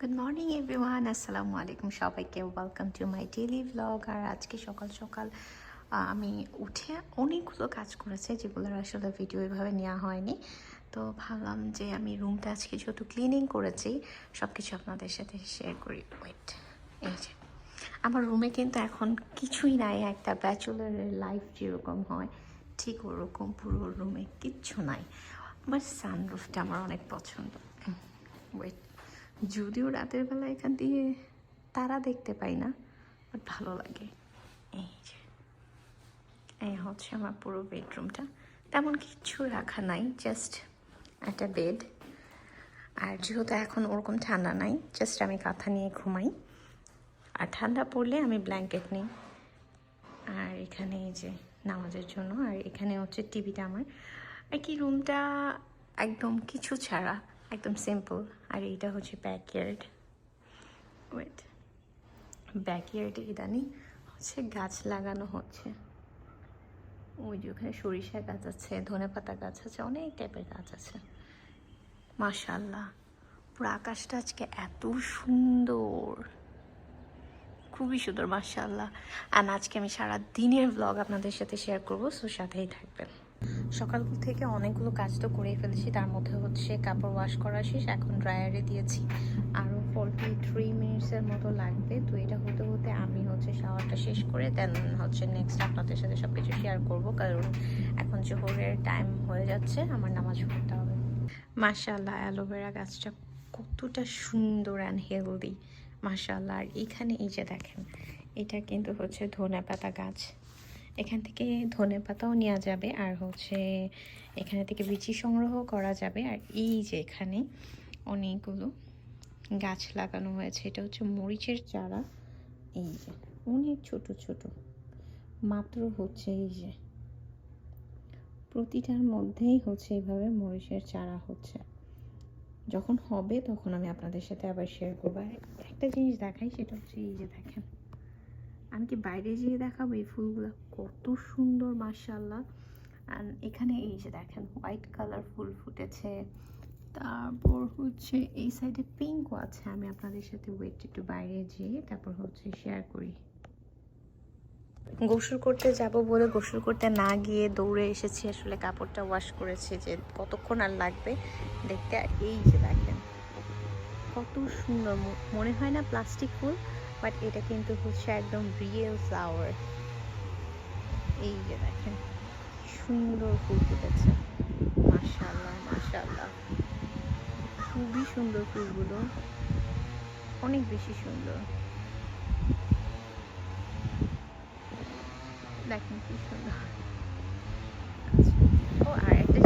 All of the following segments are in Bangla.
গুড মর্নিং এভরিওয়ান আসসালামু আলাইকুম সবাইকে। Welcome to my daily blog আর আজকে সকাল সকাল আমি উঠে অনেকগুলো কাজ করেছি যেগুলোর আসলে ভিডিও এভাবে নেওয়া হয়নি। তো ভাবলাম যে আমি রুমটা আজকে যেহেতু ক্লিনিং করেছি সব কিছু আপনাদের সাথে শেয়ার করি। ওয়েট এই যে। আমার রুমে কিন্তু এখন কিছুই নাই, একটা ব্যাচুলারের লাইফ যেরকম হয়, ঠিক ওরকম পুরো রুমে কিচ্ছু নাই। আমার সানরুফটা আমার অনেক পছন্দ। ওয়েট যদিও রাতের বেলা এখান দিয়ে তারা দেখতে পাই না বাট ভালো লাগে। এই যে, এই হচ্ছে আমার পুরো বেডরুমটা। তেমন কিছু রাখা নাই জাস্ট একটা বেড আর যেহেতু এখন ওরকম ঠান্ডা নাই জাস্ট আমি কাঁথা নিয়ে ঘুমাই। আর ঠান্ডা পড়লে আমি ব্ল্যাঙ্কেট নিই। আর এখানে এই যে নামাজের জন্য, আর এখানে হচ্ছে টিভিটা আমার। আর কি রুমটা একদম কিছু ছাড়া। একদম সিম্পল আর এইটা হচ্ছে ব্যাকয়ার্ড ওয়েট ব্যাকয়ার্ডে ইদানিং হচ্ছে গাছ লাগানো হচ্ছে ওই যে ওখানে সরিষা গাছ আছে ধনে পাতা গাছ আছে অনেক টাইপের গাছ আছে মাশাল্লাহ পুরো আকাশটা আজকে এত সুন্দর খুবই সুন্দর মাশাল্লাহ আর আজকে আমি সারা দিনের ব্লগ আপনাদের সাথে শেয়ার করব সো সাথেই থাকবেন সকাল থেকে অনেকগুলো কাজ তো করেই ফেলেছি। তার মধ্যে হচ্ছে কাপড় ওয়াশ করা শেষ, এখন ড্রায়ারে দিয়েছি। আরও ফোরটি থ্রি মিনিটসের মতো লাগবে। তো এটা হতে হতে আমি হচ্ছে শাওয়ারটা শেষ করে দেন হচ্ছে নেক্সট আপনাদের সাথে সব কিছু শেয়ার করব, কারণ এখন জোহরের টাইম হয়ে যাচ্ছে, আমার নামাজ পড়তে হবে। মাশাল্লাহ অ্যালোভেরা গাছটা কতটা সুন্দর অ্যান্ড হেলদি মাশাল্লাহ আর এখানে এই যে দেখেন, এটা কিন্তু হচ্ছে ধনে পাতা গাছ। এখান থেকে ধনে পাতাও নেওয়া যাবে। আর হচ্ছে এখানে থেকে বিচি সংগ্রহ করা যাবে। আর এই যে এখানে অনেকগুলো গাছ লাগানো হয়েছে, এটা হচ্ছে মরিচের চারা। এই যে, অনেক ছোট ছোট। মাত্র হচ্ছে এই যে, প্রতিটার মধ্যেই হচ্ছে এইভাবে মরিচের চারা হচ্ছে। যখন হবে তখন আমি আপনাদের সাথে আবার শেয়ার করব। একটা জিনিস দেখাই, সেটা হচ্ছে এই যে দেখেন। আমি কি বাইরে যেয়ে দেখাবো এই ফুলগুলো? কত সুন্দর মার্শাল্লাহ আর এখানে এই যে দেখেন, হোয়াইট কালার ফুল ফুটেছে। তারপর হচ্ছে এই সাইডে পিঙ্কও আছে। আমি আপনাদের সাথে ওয়েট একটু বাইরে যেয়ে তারপর হচ্ছে শেয়ার করি। গোসল করতে যাব বলে গোসল করতে না গিয়ে দৌড়ে এসেছি। আসলে কাপড়টা ওয়াশ করেছি যে কতক্ষণ আর লাগবে দেখতে। এই যে দেখেন, কত সুন্দর মনে হয় না প্লাস্টিক ফুল। বাট এটা কিন্তু হচ্ছে একদম রিয়েল ফ্লাওয়ার এই যে দেখেন সুন্দর ফুল ফুটেছে। মাশাল্লাহ মাশাল্লাহ খুবই সুন্দর ফুলগুলো। অনেক বেশি সুন্দর। দেখেন কি সুন্দর। ও, আর একটা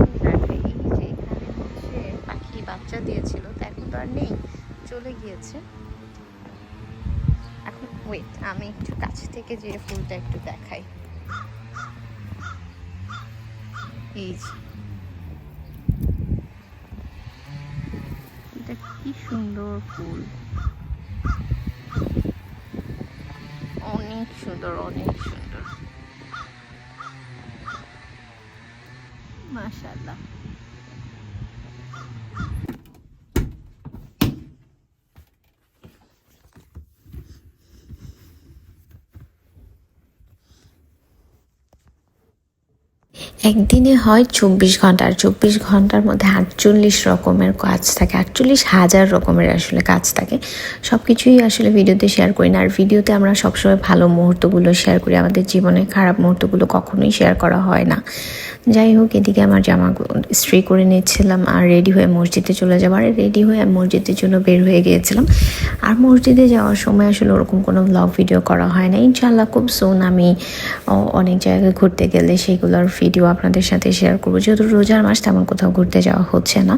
পাখি বাচ্চা দিয়েছিল, তা এখন তো আর নেই, চলে গিয়েছে। ওয়েট আমি একটু কাছে থেকে যে ফুলটা একটু দেখাই। এই এটা কি সুন্দর ফুল। অনেক সুন্দর অনেক সুন্দর। একদিনে হয় চব্বিশ ঘণ্টা, আর চব্বিশ ঘণ্টার মধ্যে আটচল্লিশ রকমের কাজ থাকে, আটচল্লিশ হাজার রকমের আসলে কাজ থাকে। সব কিছুই আসলে ভিডিওতে শেয়ার করি না, আর ভিডিওতে আমরা সবসময় ভালো মুহূর্তগুলো শেয়ার করি। আমাদের জীবনের খারাপ মুহূর্তগুলো কখনোই শেয়ার করা হয় না। যাই হোক, এদিকে আমার জামা স্ত্রী করে নিচ্ছিলাম, আর রেডি হয়ে মসজিদে চলে যাব। আর রেডি হয়ে আমি মসজিদের জন্য বের হয়ে গিয়েছিলাম। আর মসজিদে যাওয়ার সময় আসলে ওরকম কোনো ব্লগ ভিডিও করা হয় না। ইনশাল্লাহ খুব সোন আমি অনেক জায়গায় ঘুরতে গেলে সেগুলোর ভিডিও আপনাদের সাথে শেয়ার করব। যেহেতু রোজার মাস, তেমন কোথাও ঘুরতে যাওয়া হচ্ছে না।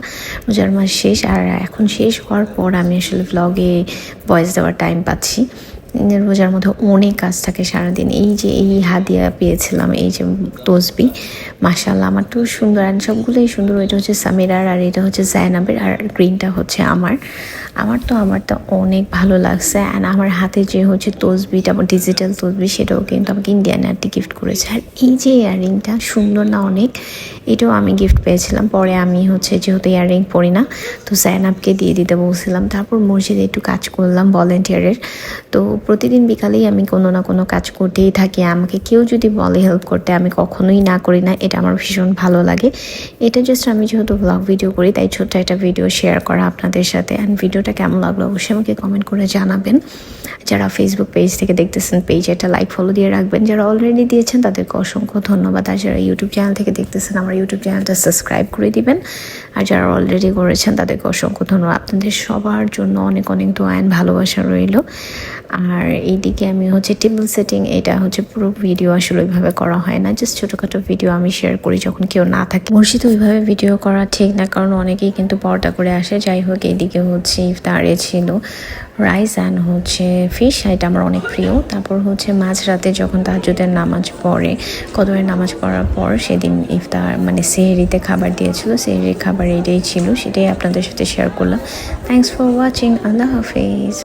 রোজার মাস শেষ, আর এখন শেষ হওয়ার পর আমি আসলে ভ্লগে ভয়েস দেওয়ার টাইম পাচ্ছি। রোজার মধ্যে অনেক কাজ থাকে সারাদিন। এই যে এই হাদিয়া পেয়েছিলাম, এই যে তসবি মাসাল্লাহ আমার তো সুন্দর। আর সবগুলোই সুন্দর। এটা হচ্ছে সামিরার আর এটা হচ্ছে জায়নাবের আর গ্রিনটা হচ্ছে আমার। আমার তো আমার তো অনেক ভালো লাগছে। অ্যান্ড আমার হাতে যে হচ্ছে তসবিটা ডিজিটাল তসবি, সেটাও কিন্তু আমাকে ইন্ডিয়ান আর্টি গিফট করেছে। আর এই যে ইয়াররিংটা সুন্দর না অনেক? এটাও আমি গিফট পেয়েছিলাম। পরে আমি হচ্ছে যেহেতু ইয়াররিং পরি না, তো জায়নাবকে দিয়ে দিতে বলছিলাম। তারপর মসজিদে একটু কাজ করলাম ভলেন্টিয়ারের তো প্রতিদিন বিকালেই আমি কোনো না কোনো কাজ করতেই থাকি। আমাকে কেউ যদি বলে হেল্প করতে, আমি কখনোই না করি না। এটা আমার ভীষণ ভালো লাগে। এটা জাস্ট আমি যেহেতু ব্লগ ভিডিও করি, তাই ছোট্ট একটা ভিডিও শেয়ার করা আপনাদের সাথে। অ্যান্ড ভিডিওটা কেমন লাগল অবশ্যই আমাকে কমেন্ট করে জানাবেন। যারা ফেসবুক পেজ থেকে দেখতেছেন পেজে একটা লাইক ফলো দিয়ে রাখবেন। যারা অলরেডি দিয়েছেন, তাদেরকে অসংখ্য ধন্যবাদ। আর যারা ইউটিউব চ্যানেল থেকে দেখতেছেন, আমার ইউটিউব চ্যানেলটা সাবস্ক্রাইব করে দিবেন। আর যারা অলরেডি করেছেন, তাদেরকে অসংখ্য ধন্যবাদ। আপনাদের সবার জন্য অনেক অনেক দোয়ান ভালোবাসা রইল। আর এইদিকে আমি হচ্ছে টেবিল সেটিং এটা হচ্ছে পুরো ভিডিও আসলে ওইভাবে করা হয় না। জাস্ট ছোটোখাটো ভিডিও আমি শেয়ার করি যখন কেউ না থাকে। মসজিদে ওইভাবে ভিডিও করা ঠিক না, কারণ অনেকেই কিন্তু পর্দা করে আসে। যাই হোক, এইদিকে হচ্ছে ইফতারে ছিল রাইস অ্যান্ড হচ্ছে ফিশ এটা আমার অনেক প্রিয়। তারপর হচ্ছে মাঝরাতে যখন তাহাজুদের নামাজ পড়ে, কদরের নামাজ পড়ার পর সেদিন ইফতার মানে সেহরিতে খাবার দিয়েছিল। সেহরির খাবার এটাই ছিল, সেটাই আপনাদের সাথে শেয়ার করলাম। থ্যাংকস ফর ওয়াচিং আল্লাহ হাফিজ।